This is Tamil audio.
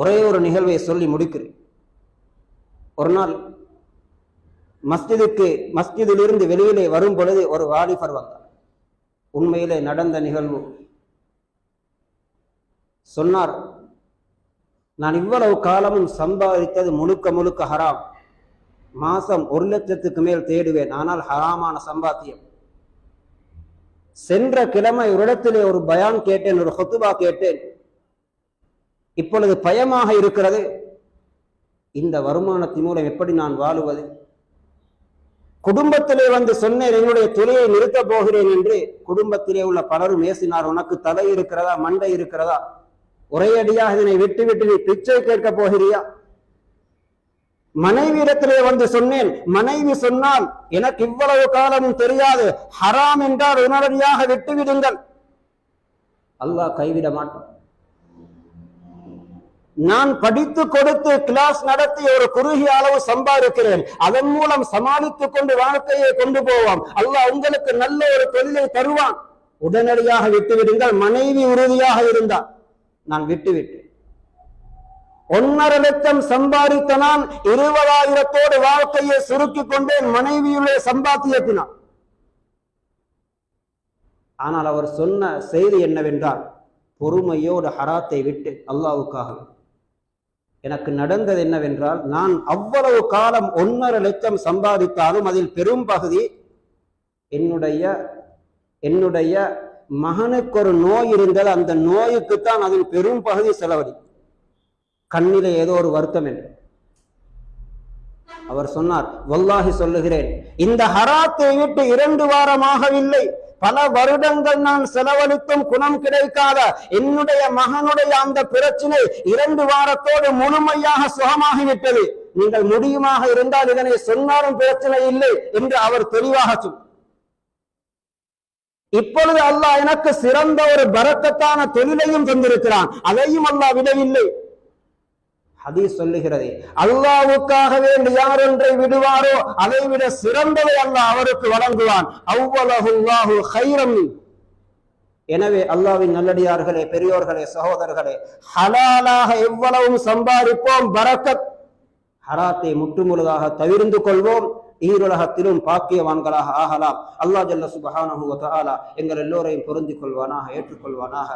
ஒரே ஒரு நிகழ்வை சொல்லி முடிக்கிறேன். ஒரு நாள் மஸ்ஜிதுக்கு மஸ்ஜிதிலிருந்து வெளியிலே வரும் பொழுது ஒரு வாலிபர் வந்தார். உண்மையிலே நடந்த நிகழ்வு. சொன்னார் நான் இவ்வளவு காலமும் சம்பாதித்தது முழுக்க முழுக்க ஹராம். மாசம் ஒரு லட்சத்துக்கு மேல் தேடுவேன். ஆனால் ஹராமான சம்பாத்தியம். சென்ற கிழமை ஒரு இடத்திலே ஒரு பயான் கேட்டேன் ஒரு ஹொத்துபா கேட்டேன். இப்பொழுது பயமாக இருக்கிறது. இந்த வருமானத்தின் மூலம் எப்படி நான் வாழுவது? குடும்பத்திலே வந்து சொன்னேன் என்னுடைய தொழிலை நிறுத்தப் போகிறேன் என்று. குடும்பத்திலே உள்ள பலரும் ஏசினார் உனக்கு தலை இருக்கிறதா? மண்டை இருக்கிறதா? ஒரேடியாக இதனை விட்டு விட்டு நீ பிச்சை கேட்க போகிறியா? மனைவியிடத்திலே வந்து சொன்னேன் மனைவி சொன்னால் எனக்கு இவ்வளவு காலமும் தெரியாது. ஹராம் என்றால் உடனடியாக விட்டு விடுங்கள். அல்லாஹ் கைவிட மாட்டான். நான் படித்து கொடுத்து கிளாஸ் நடத்தி ஒரு குறுகிய அளவு சம்பாதிக்கிறேன். அதன் மூலம் சமாளித்துக் கொண்டு வாழ்க்கையை கொண்டு போவோம் அல்லாஹ் உங்களுக்கு நல்ல ஒரு தொழிலை தருவான். உடனடியாக விட்டுவிடுங்கள். மனைவி உறுதியாக இருந்தார் நான் விட்டுவிட்டேன். ஒன்னரை லட்சம் சம்பாதித்த நான் இருபதாயிரத்தோடு வாழ்க்கையை சுருக்கிக் கொண்டேன். மனைவியுடைய சம்பாத்தியத்தினான் ஆனால் அவர் சொன்ன செய்தி என்னவென்றால் பொறுமையோடு ஹராத்தை விட்டு அல்லாவுக்காக எனக்கு நடந்தது என்னவென்றால் நான் அவ்வளவு காலம் ஒன்னரை லட்சம் சம்பாதித்தாலும் அதில் பெரும் பகுதி என்னுடைய என்னுடைய மகனுக்கு ஒரு நோய் இருந்தது. அந்த நோயுக்குத்தான் அதில் பெரும் பகுதி செலவழி. கண்ணிலே ஏதோ ஒரு வருத்தம் என்று அவர் சொன்னார் வல்லாகி சொல்லுகிறேன் இந்த ஹராத்தை விட்டு இரண்டு வாரமாகவில்லை. பல வருடங்கள் நான் செலவழித்தும் குணம் கிடைக்காத என்னுடைய மகனுடைய அந்த பிரச்சனை இரண்டு வாரத்தோடு முழுமையாக சுகமாகிவிட்டது. நீங்கள் முடியுமாக இருந்தால் இதனை சொன்னாலும் பிரச்சனை இல்லை என்று அவர் தெளிவாக சொன்னார் இப்பொழுது அல்லாஹ் எனக்கு சிறந்த ஒரு பரக்கத்தான தொழிலையும் தந்திருக்கிறான். அதையும் அல்லாஹ் விடவில்லை. ஹதீஸ் சொல்லுகிறது. அல்லாவுக்காக வேண்டி யார் ஒன்றை விடுவாரோ அதை விட சிறந்ததை அல்லாஹ் அவருக்கு வழங்குவான். அவ்வளவு ஹைரம். எனவே அல்லாவின் நல்லடியார்களே பெரியோர்களே சகோதரர்களே ஹலாலாக எவ்வளவும் சம்பாதிப்போம் பரக்கத் ஹராத்தை முற்றுமுழுதாக தவிர்ந்து கொள்வோம். ஈருலகத்திலும் பாக்கியவான்களாக ஆகலாம். அல்லாஹ் ஜல்ல சுபஹானு எங்கள் எல்லோரையும் பொருந்திக் கொள்வானாக ஏற்றுக்கொள்வானாக